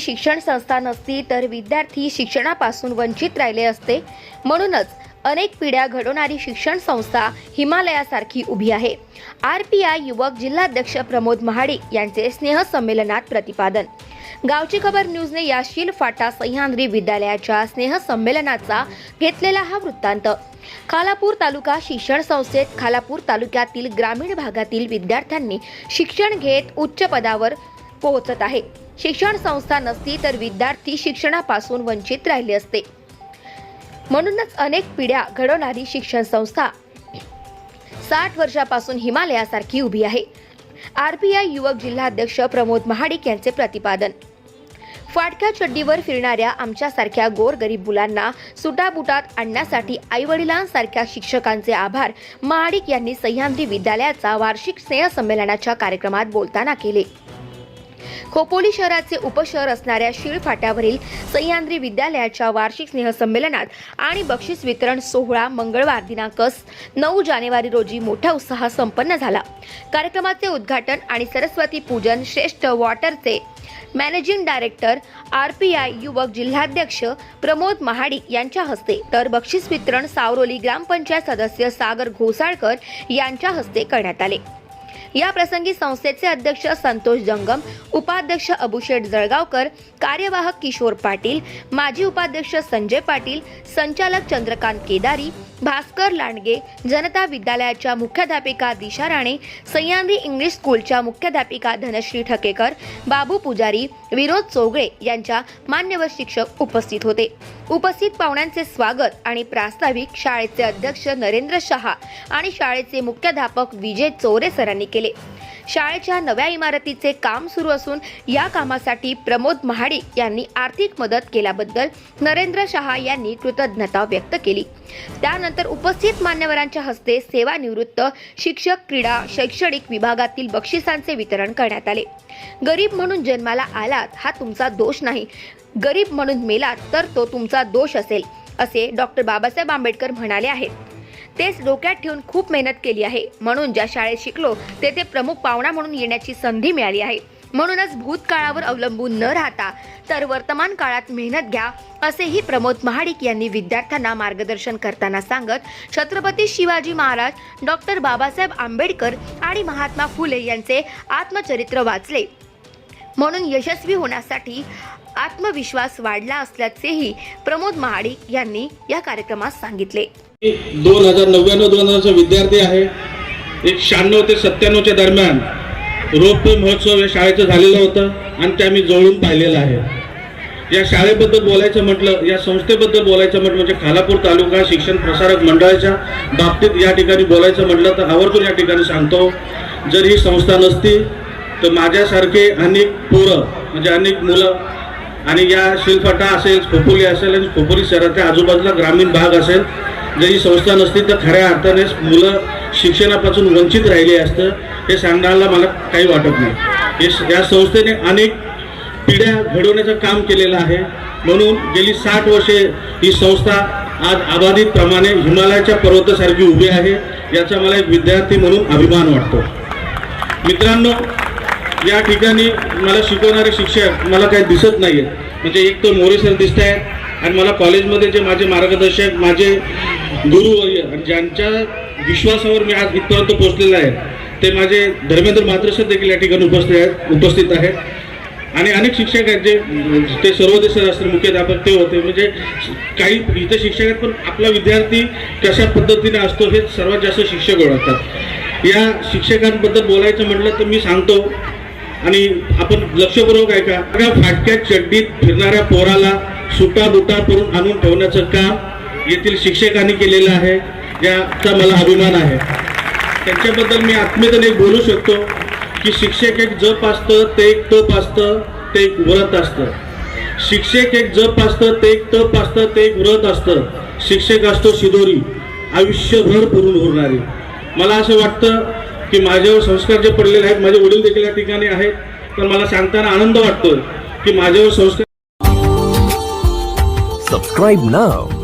शिक्षण संस्था नसती तर विद्यार्थी शिक्षणापासून वंचित राहिले असते. म्हणूनच अनेक पिढ्या घडवणारी शिक्षण संस्था हिमालयासारखी उभी आहे. आर पी आय युवक जिल्हाध्यक्ष प्रमोद महाडिक यांचे स्नेहसंमेलनात प्रतिपादन. गावची खबर न्यूजने या शिल फाटा सह्याद्री विद्यालयाच्या स्नेहसंमेलनाचा घेतलेला हा वृत्तांत. खालापूर तालुका शिक्षण संस्थेत खालापूर तालुक्यातील ग्रामीण भागातील विद्यार्थ्यांनी शिक्षण घेत उच्च पदावर पोहोचत आहे. शिक्षण संस्था नसती तर विद्यार्थी शिक्षणापासून वंचित राहिले असते. म्हणूनच अनेक पिढ्या घडवणारी शिक्षण संस्था साठ वर्षापासून हिमालयासारखी उभी आहे. आरपीआय युवक जिल्हाध्यक्ष प्रमोद महाडिक यांचे प्रतिपादन. फाटक्या चड्डीवर फिरणाऱ्या आमच्यासारख्या गोरगरीब मुलांना सुटाबुटात आणण्यासाठी आईवडिलांसारख्या शिक्षकांचे आभार महाडिक यांनी सह्याद्री विद्यालयाचा वार्षिक स्नेहसंमेलनाच्या कार्यक्रमात बोलताना केले. खोपोली शहराचे उपशहर असणाऱ्या शीळ फाट्यावरील सह्याद्री विद्यालयाच्या वार्षिक स्नेहसंमेलनात आणि बक्षीस वितरण सोहळा मंगळवार दिनांक नऊ जानेवारी रोजी मोठ्या उत्साहात संपन्न झाला. कार्यक्रमाचे उद्घाटन आणि सरस्वती पूजन Shreshtha वॉटरचे managing director R P I युवक जिल्हाध्यक्ष प्रमोद महाडिक यांच्या हस्ते तर बक्षीस वितरण सावरोली ग्रामपंचायत सदस्य सागर घोसाळकर यांच्या हस्ते करण्यात आले. या प्रसंगी संस्थेचे अध्यक्ष संतोष जंगम उपाध्यक्ष अबुशेठ जळगावकर कार्यवाहक किशोर पाटील माजी उपाध्यक्ष संजय पाटील संचालक चंद्रकांत केदारी भास्कर लांडगे जनता विद्यालयाच्या मुख्याध्यापिका दिशा राणे सह्याद्री इंग्लिश स्कूलच्या मुख्याध्यापिका धनश्री ठकेकर बाबू पुजारी विनोद चोगळे यांच्या मान्यवर शिक्षक उपस्थित होते. उपस्थित पाहुण्यांचे स्वागत आणि प्रास्ताविक शाळेचे अध्यक्ष नरेंद्र शहा आणि शाळेचे मुख्याध्यापक विजय चोरे सरांनी केले. शाळेच्या नव्या इमारतीचे काम सुरू असून या कामासाठी प्रमोद महाडिक यांनी आर्थिक मदत केल्याबद्दल नरेंद्र शहा यांनी कृतज्ञता व्यक्त केली. त्यानंतर उपस्थित मान्यवरांच्या हस्ते सेवानिवृत्त शिक्षक क्रीडा शैक्षणिक विभागातील बक्षिसांचे वितरण करण्यात आले. गरीब म्हणून जन्माला आलात हा तुमचा दोष नाही. गरीब म्हणून मेलात तर तो तुमचा दोष असेल असे डॉक्टर बाबासाहेब आंबेडकर म्हणाले आहेत. तेच डोक्यात ठेवून खूप मेहनत केली आहे. म्हणून ज्या शाळेत शिकलो तेथे प्रमुख पाहुणा म्हणून येण्याची संधी मिळाली आहे. म्हणूनच भूतकाळावर अवलंबून न राहता तर वर्तमान काळात मेहनत घ्या असेही प्रमोद महाडिक यांनी विद्यार्थ्यांना मार्गदर्शन करताना सांगत छत्रपती शिवाजी महाराज डॉक्टर बाबासाहेब आंबेडकर आणि महात्मा फुले यांचे आत्मचरित्र वाचले. म्हणून यशस्वी होण्यासाठी आत्मविश्वास वाढला असल्याचेही प्रमोद महाडिक यांनी या कार्यक्रमात सांगितले. दोन हजार नव्याण्णव दोन हजारचा विद्यार्थी आहे. एक शहाण्णव ते सत्त्याण्णवच्या दरम्यान रोपवे महोत्सव या शाळेचं झालेलं होतं आणि ते आम्ही जवळून पाहिलेलं आहे. या शाळेबद्दल बोलायचं म्हटलं या संस्थेबद्दल बोलायचं म्हटलं म्हणजे खालापूर तालुका शिक्षण प्रसारक मंडळाच्या बाबतीत या ठिकाणी बोलायचं म्हटलं तर आवर्जून या ठिकाणी सांगतो. जर ही संस्था नसती तर माझ्यासारखे अनेक पोरं म्हणजे अनेक मुलं आणि या शिलफाटा असेल खोपोली असेल आणि खोपोली शहराच्या आजूबाजूला ग्रामीण भाग असेल जर ही संस्था नसती तर खऱ्या अर्थानेच मुलं शिक्षणापासून वंचित राहिले असतं हे सांगण्याला मला काही वाटत नाही. हे या संस्थेने अनेक पिढ्या घडवण्याचं काम केलेलं आहे. म्हणून गेली साठ वर्षे ही संस्था आज अबाधितप्रमाणे हिमालयाच्या पर्वतासारखी उभी आहे याचा मला एक विद्यार्थी म्हणून अभिमान वाटतो. मित्रांनो या ठिकाणी मला शिकवणारे शिक्षक मला काही दिसत नाही आहेत म्हणजे एक तर मोरे सर दिसत आहेत आणि मला कॉलेजमध्ये जे माझे मार्गदर्शक माझे गुरुवर्य आणि ज्यांच्या विश्वासावर मी आज इथपर्यंत पोहोचलेलो आहे ते माझे धर्मेंद्र मात्र देखील या ठिकाणी उपस्थित आहेत उपस्थित आहेत. आणि अनेक शिक्षक आहेत जे ते सर्वोदय सर असतील मुख्याध्यापक ते होते. म्हणजे काही इथे शिक्षक आहेत पण आपला विद्यार्थी कशा पद्धतीने असतो हे सर्वात जास्त शिक्षक ओळखतात. या शिक्षकांबद्दल बोलायचं म्हटलं तर मी सांगतो. आणि आपण लक्षपूर्वक ऐका का? फाटक्या चड्डीत फिरणाऱ्या पोराला सुटा बुटा करून आणून ठेवण्याचं काम येथील शिक्षकांनी केलेलं आहे याचा मला अभिमान आहे. त्यांच्याबद्दल मी आत्मीयतेने बोलू शकतो की शिक्षक एक जप असतं ते एक तप असतं ते एक व्रत असतं. शिक्षक एक जप असतं ते एक तप असतं ते एक व्रत असतं. शिक्षक असतो शिदोरी आयुष्यभर पुरून उरणारी. मला असं वाटतं की माझ्यावर संस्कार जे पडलेले आहेत माझे वडील देखील या ठिकाणी आहेत तर मला सांगताना आनंद वाटतो की माझ्यावर संस्कार subscribe now.